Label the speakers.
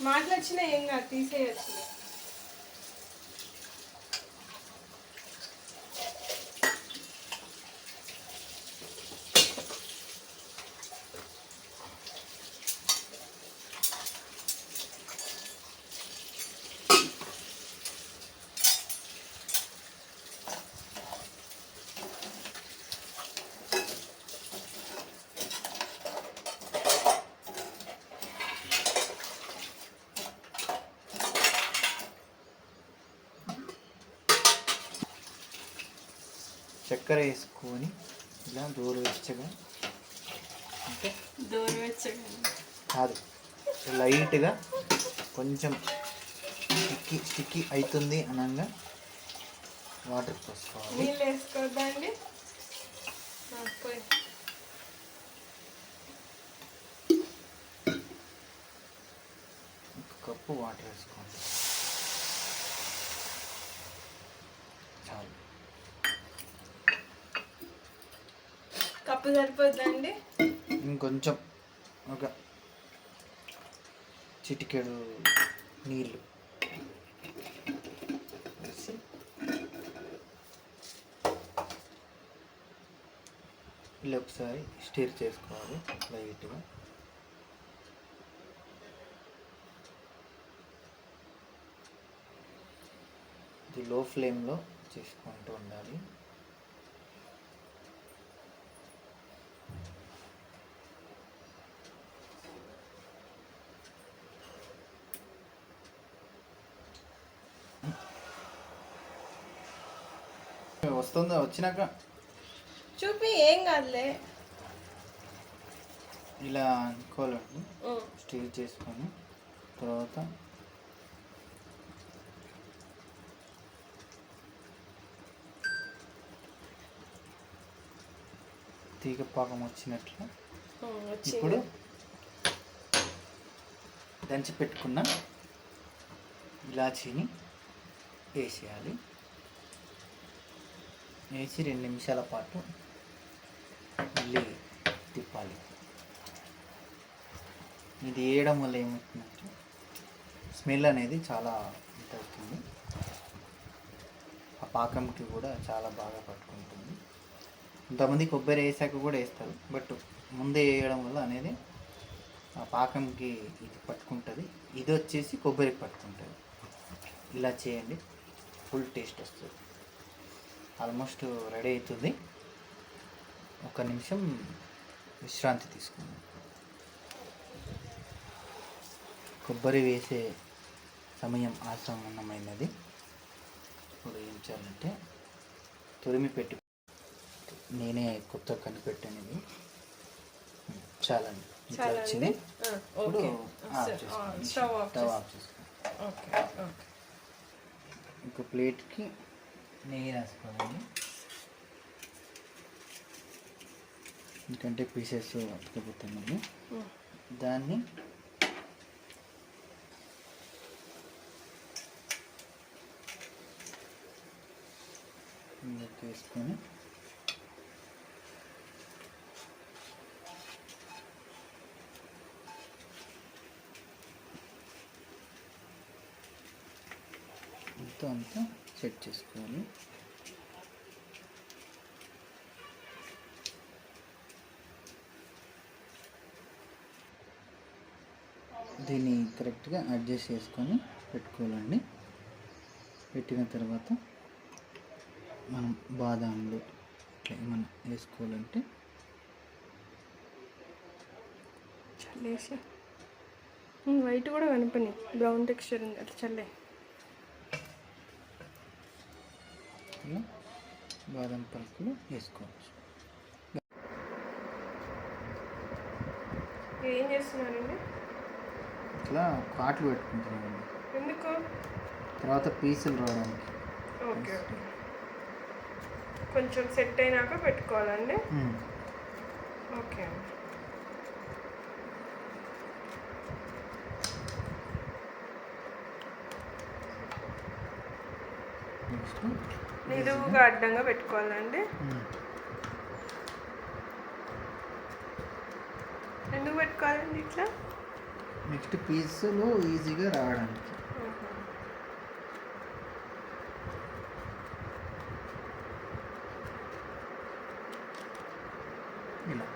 Speaker 1: మాటలు వచ్చినా ఏం కాదు తీసేయచ్చు
Speaker 2: చక్కెర వేసుకొని ఇలా దూరం వెచ్చగా అంటే కాదు లైట్గా కొంచెం స్టిక్కి స్టిక్కి అవుతుంది అనగా వాటర్ పోసుకోవాలి.
Speaker 1: నీళ్ళు వేసుకోవద్దా అండి ఆ, పోయి.
Speaker 2: ఒక కప్పు వాటర్ వేసుకోండి చాలు
Speaker 1: పప్పు సరిపోద్దా
Speaker 2: ఇంకొంచెం ఒక చిటికెడు నీళ్ళు. ఇలా ఒకసారి స్టీర్ చేసుకోవాలి లైట్గా. ఇది లో ఫ్లేమ్లో చేసుకుంటూ ఉండాలి. వస్తుందా? వచ్చినాక?
Speaker 1: చూపి ఏం కాదులే.
Speaker 2: ఇలా అనుకోవాలండి. స్టీల్ చేసుకొని తర్వాత తీగ పాకం వచ్చినట్లు. ఇప్పుడు దంచి పెట్టుకున్న ఇలాచీని వేసేయాలి. వేసి రెండు నిమిషాల పాటు మళ్ళీ తిప్పాలి. ఇది వేయడం వల్ల ఏమవుతుందంటే స్మెల్ అనేది చాలా ఇది అవుతుంది. ఆ పాకంకి కూడా చాలా బాగా పట్టుకుంటుంది. కొంతమంది కొబ్బరి వేసాక కూడా వేస్తారు. బట్ ముందే వేయడం వల్ల అనేది ఆ పాకంకి ఇది పట్టుకుంటుంది. ఇది వచ్చేసి కొబ్బరికి పట్టుకుంటుంది. ఇలా చేయండి. ఫుల్ టేస్ట్ వస్తుంది. ఆల్మోస్ట్ రెడీ అవుతుంది. ఒక నిమిషం విశ్రాంతి తీసుకుందాం. కొబ్బరి వేసే సమయం ఆసన్నమైనది. ఇప్పుడు ఏం చేయాలంటే తురిమి పెట్టి నేనే కొత్త కనిపెట్టాను ఇది చాలండి. ఇట్లా వచ్చింది ఇప్పుడు.
Speaker 1: స్టవ్ ఆఫ్
Speaker 2: చేసుకోండి ఒక ప్లేట్కి నెయ్యి రాసుకోవాలండి ఎందుకంటే పీసెస్ అతుకుపోతున్నాయి
Speaker 1: ఉం.
Speaker 2: దాన్ని వేసుకొని మొత్తం అంతా సెట్ చేసుకోవాలి. దీన్ని కరెక్ట్గా అడ్జస్ట్ చేసుకొని పెట్టుకోవాలండి. పెట్టిన తర్వాత మనం బాదాంలు ఇట్లా ఏమన్నా వేసుకోవాలంటే
Speaker 1: చల్లేసా వైట్ కూడా కనపని బ్రౌన్ టెక్స్చర్ ఉంది. అట్లా చల్లే.
Speaker 2: ఇలా బాదం పలుకులు వేసుకోవచ్చు.
Speaker 1: ఏం చేస్తున్నారండి?
Speaker 2: ఇట్లా కాట్లు పెట్టుకుంటున్నామండి.
Speaker 1: ఎందుకు?
Speaker 2: తర్వాత పీసులు రావడానికి.
Speaker 1: Okay okay. కొంచెం సెట్ అయినాక పెట్టుకోవాలండి?
Speaker 2: ఉమ్.
Speaker 1: ఓకే అండి నిలువుగా అడ్డంగా పెట్టుకోవాలండి. ఎందుకు పెట్టుకోవాలండి ఇట్లా?
Speaker 2: నెక్స్ట్ పీసులు ఈజీగా రావడానికి. ఇలా.